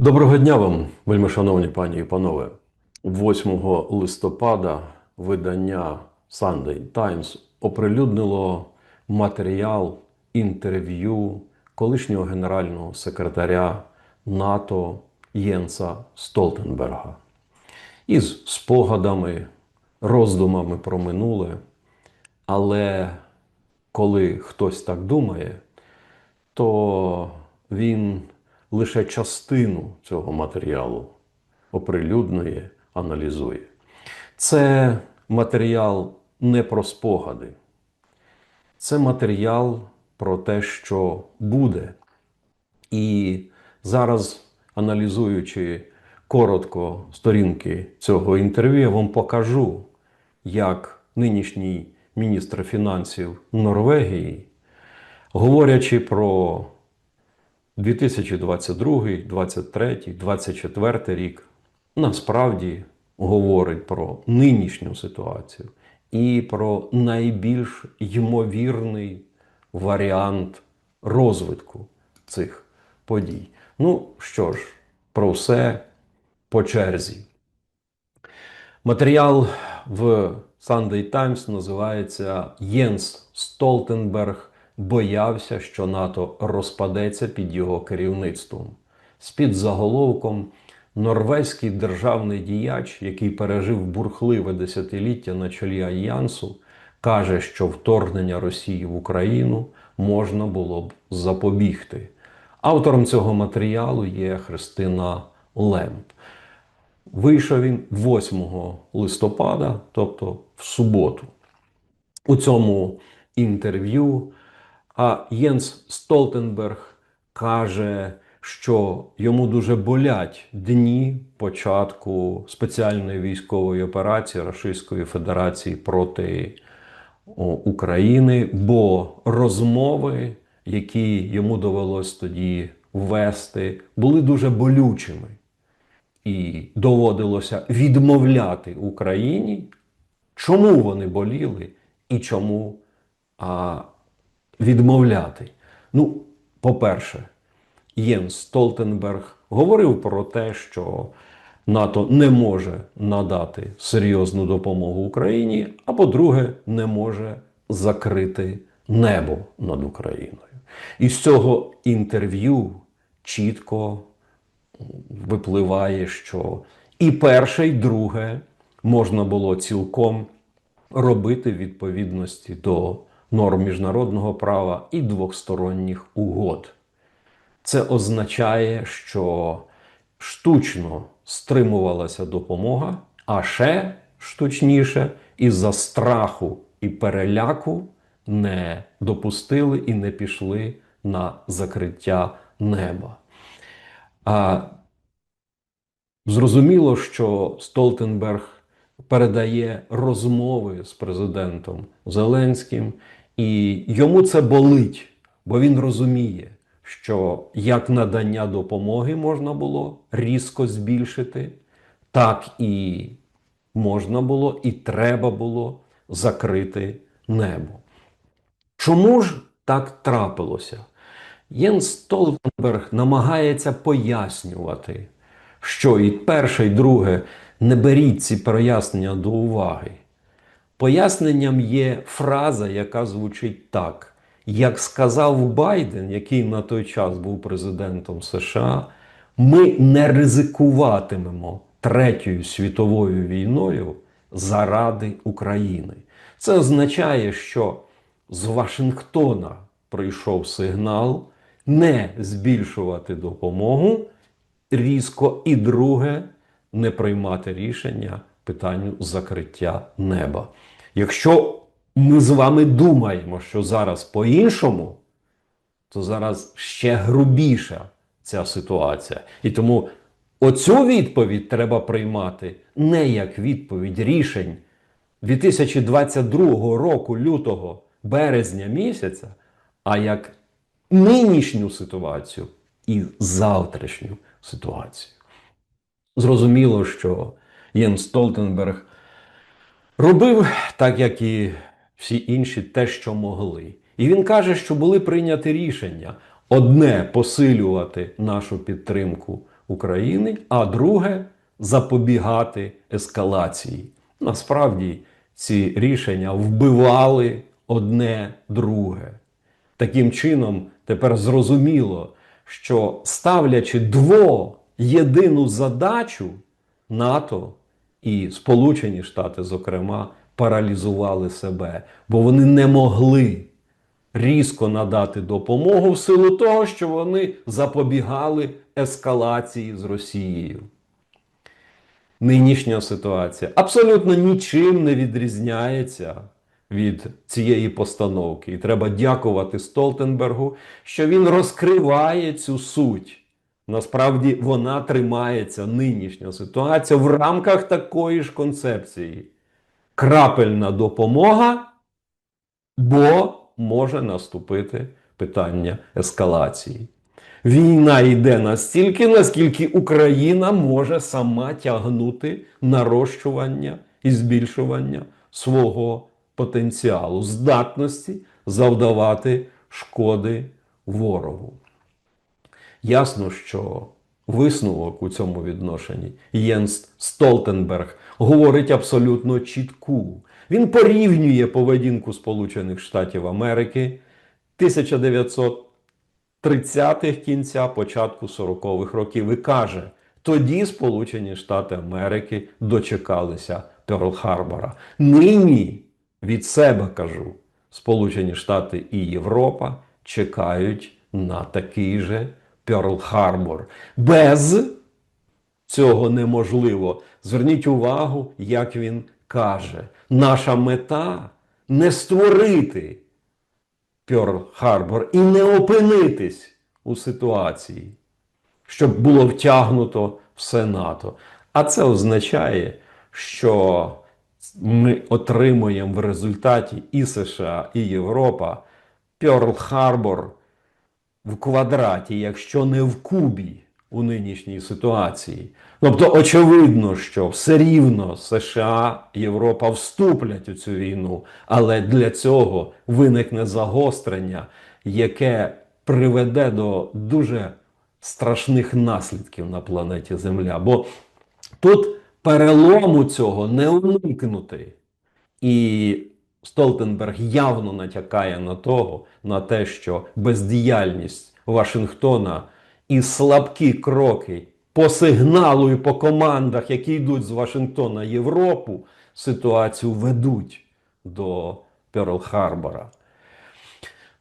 Доброго дня вам, вельмишановні пані і панове. 8 листопада видання Sunday Times оприлюднило матеріал інтерв'ю колишнього генерального секретаря НАТО Єнса Столтенберга із спогадами, роздумами про минуле. Але коли хтось так думає, то він лише частину цього матеріалу оприлюднює, аналізує. Це матеріал не про спогади, це матеріал про те, що буде. І зараз, аналізуючи коротко сторінки цього інтерв'ю, я вам покажу, як нинішній міністр фінансів Норвегії, говорячи про 2022, 2023, 2024 рік насправді говорить про нинішню ситуацію і про найбільш ймовірний варіант розвитку цих подій. Ну що ж, про все по черзі. Матеріал в Sunday Times називається Єнс Столтенберг боявся, що НАТО розпадеться під його керівництвом. З під заголовком Норвезький державний діяч, який пережив бурхливе десятиліття на чолі Альянсу, каже, що вторгнення Росії в Україну можна було б запобігти. Автором цього матеріалу є Христина Лемп. Вийшов він 8 листопада, тобто в суботу. У цьому інтерв'ю а Єнс Столтенберг каже, що йому дуже болять дні початку спеціальної військової операції Російської Федерації проти України, бо розмови, які йому довелось тоді вести, були дуже болючими. І доводилося відмовляти Україні, чому вони боліли і чому а, відмовляти. Ну, по-перше, Єнс Столтенберг говорив про те, що НАТО не може надати серйозну допомогу Україні, а по-друге, не може закрити небо над Україною. І з цього інтерв'ю чітко випливає, що і перше, і друге можна було цілком робити відповідності до норм міжнародного права і двосторонніх угод. Це означає, що штучно стримувалася допомога, а ще штучніше, із-за страху і переляку не допустили і не пішли на закриття неба. А Зрозуміло, що Столтенберг передає розмови з президентом Зеленським, і йому це болить, бо він розуміє, що як надання допомоги можна було різко збільшити, так і можна було і треба було закрити небо. Чому ж так трапилося? Єнс Столтенберг намагається пояснювати, що і перше, і друге не беріть ці прояснення до уваги. Поясненням є фраза, яка звучить так: як сказав Байден, який на той час був президентом США, ми не ризикуватимемо третьою світовою війною заради України. Це означає, що з Вашингтона прийшов сигнал не збільшувати допомогу різко, і друге не приймати рішення питанню закриття неба. Якщо ми з вами думаємо, що зараз по-іншому, то зараз ще грубіша ця ситуація. І тому оцю відповідь треба приймати не як відповідь рішень 2022 року, лютого, березня місяця, а як нинішню ситуацію і завтрашню ситуацію. Зрозуміло, що Єн Столтенберг робив так, як і всі інші, те, що могли. І він каже, що були прийняті рішення: одне посилювати нашу підтримку України, а друге запобігати ескалації. Насправді ці рішення вбивали одне друге. Таким чином, тепер зрозуміло, що ставлячи дво єдину задачу, НАТО і Сполучені Штати, зокрема, паралізували себе, бо вони не могли різко надати допомогу в силу того, що вони запобігали ескалації з Росією. Нинішня ситуація абсолютно нічим не відрізняється від цієї постановки. І треба дякувати Столтенбергу, що він розкриває цю суть. Насправді вона тримається нинішня ситуація в рамках такої ж концепції. Крапельна допомога, бо може наступити питання ескалації. Війна йде настільки, наскільки Україна може сама тягнути нарощування і збільшування свого потенціалу, здатності завдавати шкоди ворогу. Ясно, що висновок у цьому відношенні Єнс Столтенберг говорить абсолютно чітку. Він порівнює поведінку Сполучених Штатів Америки 1930-х кінця, початку 40-х років і каже: тоді Сполучені Штати Америки дочекалися Перл-Харбора. Нині від себе кажу, Сполучені Штати і Європа чекають на такий же Перл-Харбор. Без цього неможливо. Зверніть увагу, як він каже: наша мета не створити Перл-Харбор і не опинитись у ситуації, щоб було втягнуто все НАТО. А це означає, що ми отримуємо в результаті і США, і Європа Перл-Харбор в квадраті, якщо не в кубі у нинішній ситуації. Тобто, очевидно, що все рівно США, Європа вступлять у цю війну, але для цього виникне загострення, яке приведе до дуже страшних наслідків на планеті Земля. Бо тут перелому цього не уникнути. І Столтенберг явно натякає на того, на те, що бездіяльність Вашингтона і слабкі кроки по сигналу і по командах, які йдуть з Вашингтона Європу, ситуацію ведуть до Перл-Харбора.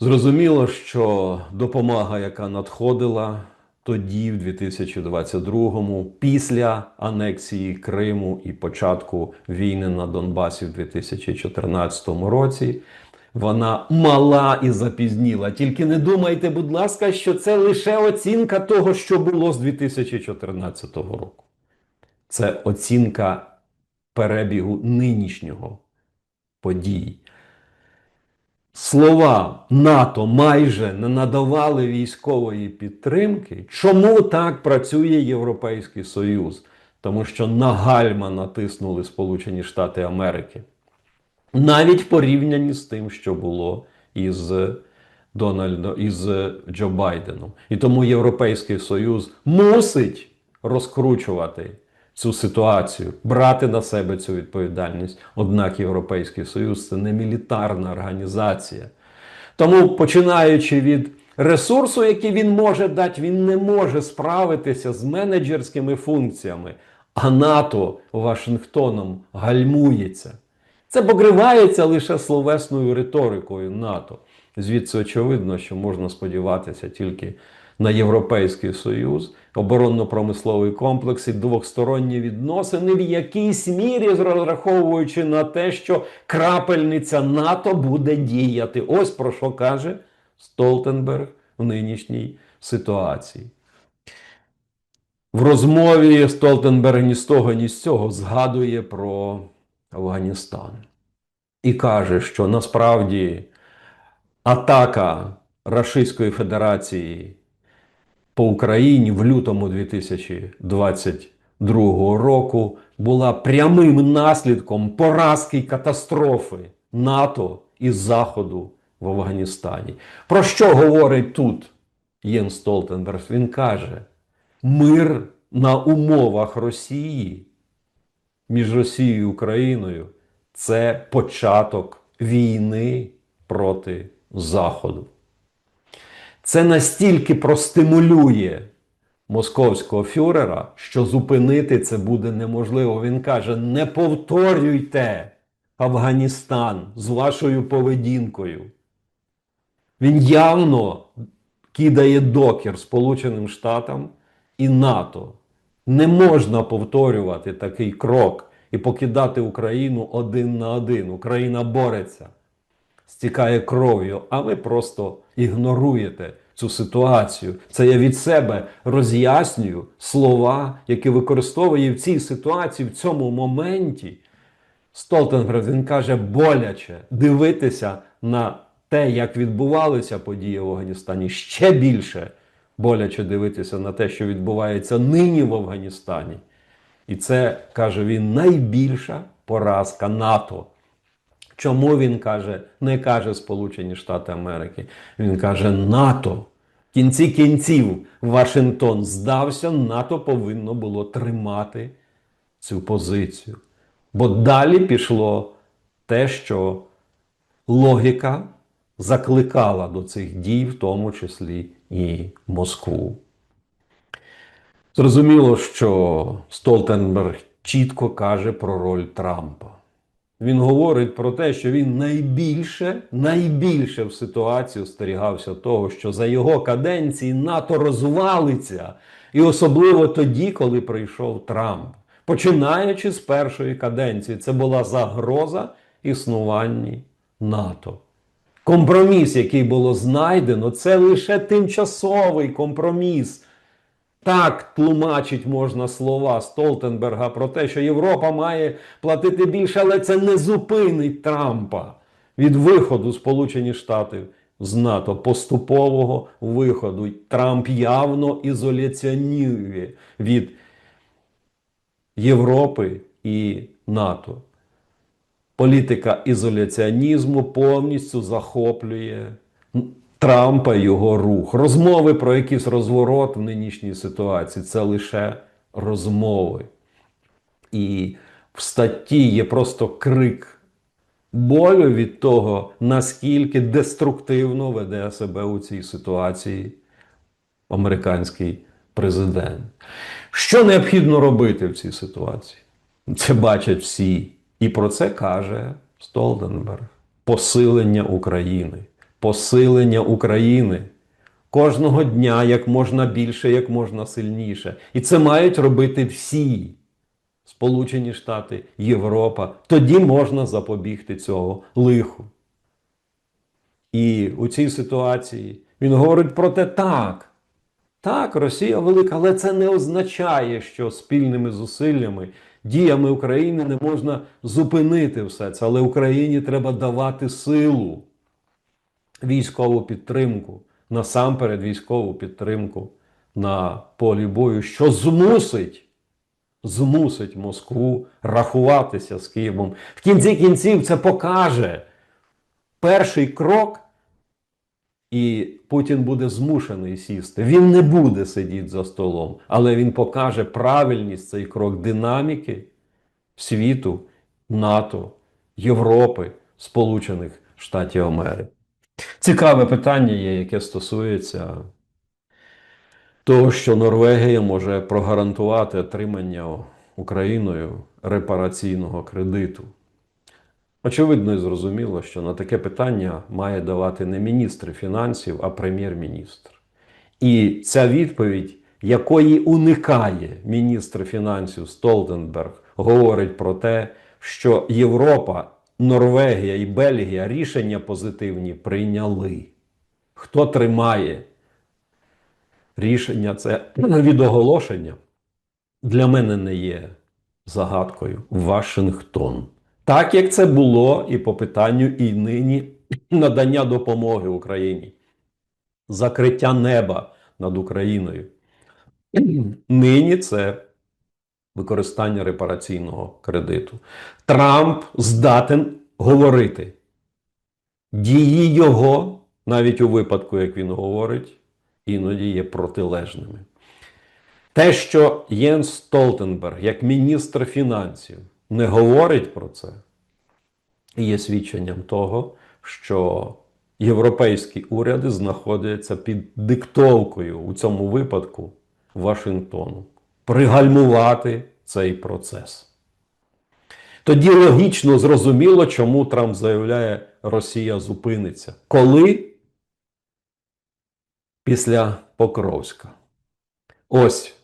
Зрозуміло, що допомога, яка надходила тоді, в 2022-му, після анексії Криму і початку війни на Донбасі в 2014 році, вона мала і запізніла. Тільки не думайте, будь ласка, що це лише оцінка того, що було з 2014 року. Це оцінка перебігу нинішнього подій. Слова НАТО майже не надавали військової підтримки. Чому так працює Європейський Союз? Тому що на гальма натиснули Сполучені Штати Америки. Навіть порівнянні з тим, що було із Дональдом із Джо Байденом. І тому Європейський Союз мусить розкручувати цю ситуацію, брати на себе цю відповідальність. Однак Європейський Союз це не мілітарна організація. Тому, починаючи від ресурсу, який він може дати, він не може справитися з менеджерськими функціями. А НАТО Вашингтоном гальмується. Це покривається лише словесною риторикою НАТО. Звідси очевидно, що можна сподіватися тільки на Європейський Союз, оборонно-промисловий комплекс і двосторонні відносини, в якійсь мірі розраховуючи на те, що крапельниця НАТО буде діяти. Ось про що каже Столтенберг в нинішній ситуації. В розмові Столтенберг ні з того, ні з цього згадує про Афганістан і каже, що насправді атака Рашистської Федерації по Україні в лютому 2022 року була прямим наслідком поразки катастрофи НАТО і Заходу в Афганістані. Про що говорить тут Єн Столтенберг? Він каже: мир на умовах Росії між Росією і Україною це початок війни проти Заходу. Це настільки простимулює московського фюрера, що зупинити це буде неможливо. Він каже: не повторюйте Афганістан з вашою поведінкою. Він явно кидає докір Сполученим Штатам і НАТО. Не можна повторювати такий крок і покидати Україну один на один. Україна бореться, стікає кров'ю, а ви просто ігноруєте цю ситуацію. Це я від себе роз'яснюю слова, які використовує в цій ситуації, в цьому моменті. Столтенберг він каже, боляче дивитися на те, як відбувалися події в Афганістані, ще більше боляче дивитися на те, що відбувається нині в Афганістані. І це каже він найбільша поразка НАТО. Чому він каже, не каже Сполучені Штати Америки, він каже НАТО. В кінці кінців Вашингтон здався, НАТО повинно було тримати цю позицію. Бо далі пішло те, що логіка закликала до цих дій, в тому числі і Москву. Зрозуміло, що Столтенберг чітко каже про роль Трампа. Він говорить про те, що він найбільше, найбільше в ситуації остерігався того, що за його каденції НАТО розвалиться, і особливо тоді, коли прийшов Трамп. Починаючи з першої каденції, це була загроза існуванні НАТО. Компроміс, який було знайдено, це лише тимчасовий компроміс. Так тлумачить можна слова Столтенберга про те, що Європа має платити більше, але це не зупинить Трампа від виходу Сполучені Штати з НАТО, поступового виходу. Трамп явно ізоляціонує від Європи і НАТО. Політика ізоляціонізму повністю захоплює Трампа його рух. Розмови про якийсь розворот в нинішній ситуації це лише розмови. І в статті є просто крик болю від того, наскільки деструктивно веде себе у цій ситуації американський президент. Що необхідно робити в цій ситуації? Це бачать всі. І про це каже Столтенберг. Посилення України. Посилення України. Кожного дня як можна більше, як можна сильніше. І це мають робити всі. Сполучені Штати, Європа. Тоді можна запобігти цього лиху. І у цій ситуації він говорить про те, так. Так, Росія велика, але це не означає, що спільними зусиллями, діями України не можна зупинити все це. Але Україні треба давати силу, військову підтримку, насамперед військову підтримку на полі бою, що змусить, змусить Москву рахуватися з Києвом. В кінці кінців це покаже перший крок. І Путін буде змушений сісти. Він не буде сидіти за столом, але він покаже правильність цей крок динаміки світу, НАТО, Європи, Сполучених Штатів Америки. Цікаве питання є, яке стосується того, що Норвегія може прогарантувати отримання Україною репараційного кредиту. Очевидно і зрозуміло, що на таке питання має давати не міністр фінансів, а прем'єр-міністр. І ця відповідь, якої уникає міністр фінансів Столтенберг, говорить про те, що Європа, Норвегія і Бельгія рішення позитивні прийняли. Хто тримає рішення це від оголошення, для мене не є загадкою Вашингтон. Так як це було і по питанню і нині надання допомоги Україні, закриття неба над Україною. Нині це використання репараційного кредиту. Трамп здатен говорити. Дії його, навіть у випадку, як він говорить, іноді є протилежними. Те, що Єнс Столтенберг, як міністр фінансів, не говорить про це, є свідченням того, що європейські уряди знаходяться під диктовкою у цьому випадку Вашингтону. Пригальмувати цей процес. Тоді логічно зрозуміло, чому Трамп заявляє, Росія зупиниться. Коли? Після Покровська. Ось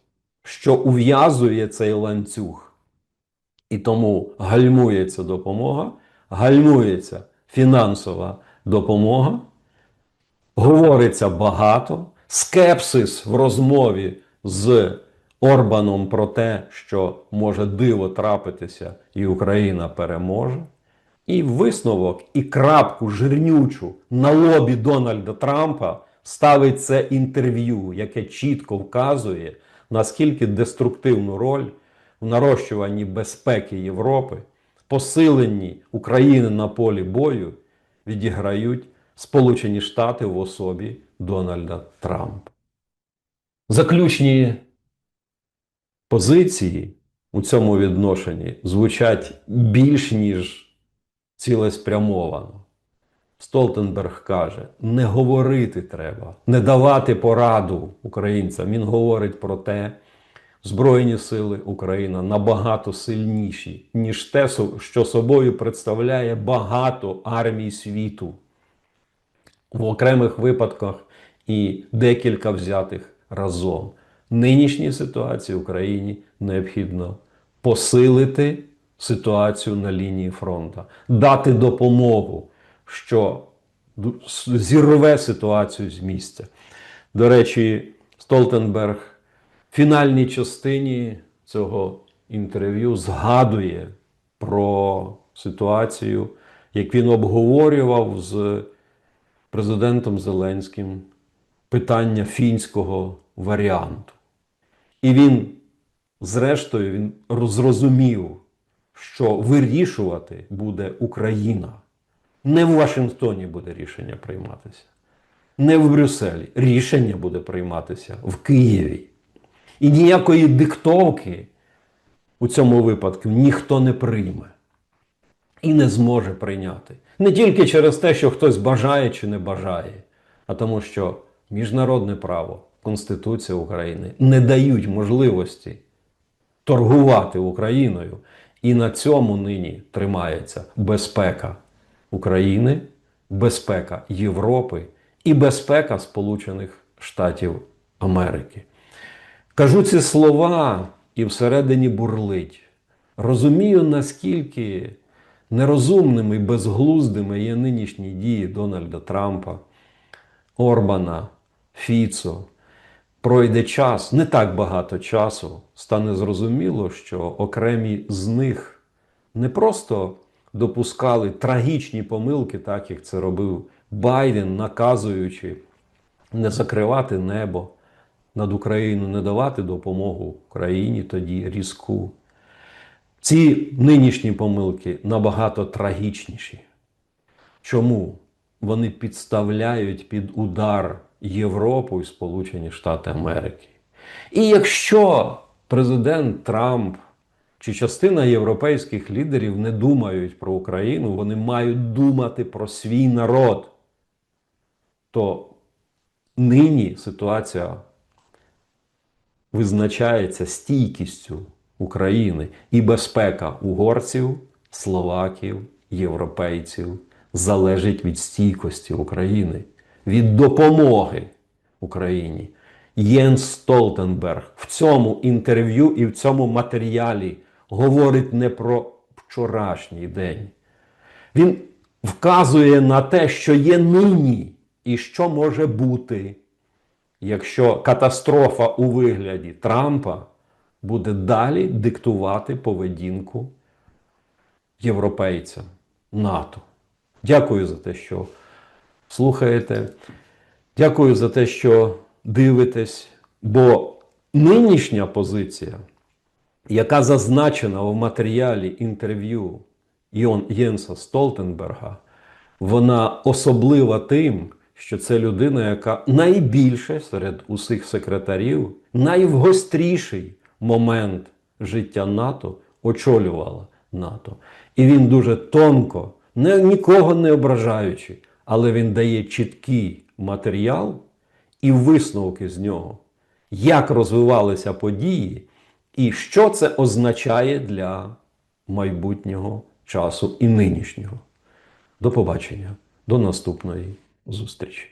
що ув'язує цей ланцюг. І тому гальмується допомога, гальмується фінансова допомога, говориться багато, скепсис в розмові з Орбаном про те, що може диво трапитися, і Україна переможе. І висновок, і крапку жирнючу на лобі Дональда Трампа ставить це інтерв'ю, яке чітко вказує, наскільки деструктивну роль в нарощуванні безпеки Європи, посиленні України на полі бою відіграють Сполучені Штати в особі Дональда Трампа. Заключні позиції у цьому відношенні звучать більш ніж цілеспрямовано. Столтенберг каже: не говорити треба, не давати пораду українцям. Він говорить про те, Збройні сили України набагато сильніші, ніж те, що собою представляє багато армій світу в окремих випадках і декілька взятих разом. Нинішній ситуації в Україні необхідно посилити ситуацію на лінії фронту, дати допомогу, що зірве ситуацію з місця. До речі, Столтенберг в фінальній частині цього інтерв'ю згадує про ситуацію, як він обговорював з президентом Зеленським питання фінського варіанту. І він, зрештою, він зрозумів, що вирішувати буде Україна. Не в Вашингтоні буде рішення прийматися, не в Брюсселі. Рішення буде прийматися в Києві. І ніякої диктовки у цьому випадку ніхто не прийме і не зможе прийняти. Не тільки через те, що хтось бажає чи не бажає, а тому, що міжнародне право, Конституція України не дають можливості торгувати Україною. І на цьому нині тримається безпека України, безпека Європи і безпека Сполучених Штатів Америки. Кажу ці слова і всередині бурлить. Розумію, наскільки нерозумними і безглуздими є нинішні дії Дональда Трампа, Орбана, Фіцо. Пройде час, не так багато часу, стане зрозуміло, що окремі з них не просто допускали трагічні помилки, так як це робив Байден, наказуючи не закривати небо над Україною, не давати допомогу Україні тоді різку. Ці нинішні помилки набагато трагічніші. Чому? Вони підставляють під удар Європу і Сполучені Штати Америки. І якщо президент Трамп чи частина європейських лідерів не думають про Україну, вони мають думати про свій народ, то нині ситуація визначається стійкістю України і безпека угорців, словаків, європейців залежить від стійкості України, від допомоги Україні. Єнс Столтенберг в цьому інтерв'ю і в цьому матеріалі говорить не про вчорашній день. Він вказує на те, що є нині і що може бути, якщо катастрофа у вигляді Трампа буде далі диктувати поведінку європейцям НАТО. Дякую за те, що слухаєте. Дякую за те, що дивитесь. Бо нинішня позиція, яка зазначена в матеріалі інтерв'ю Єнса Столтенберга, вона особлива тим, що це людина, яка найбільше серед усіх секретарів, найвгостріший момент життя НАТО очолювала НАТО. І він дуже тонко, нікого не ображаючи, але він дає чіткий матеріал і висновки з нього, як розвивалися події, і що це означає для майбутнього часу і нинішнього. До побачення, до наступної зустрічі.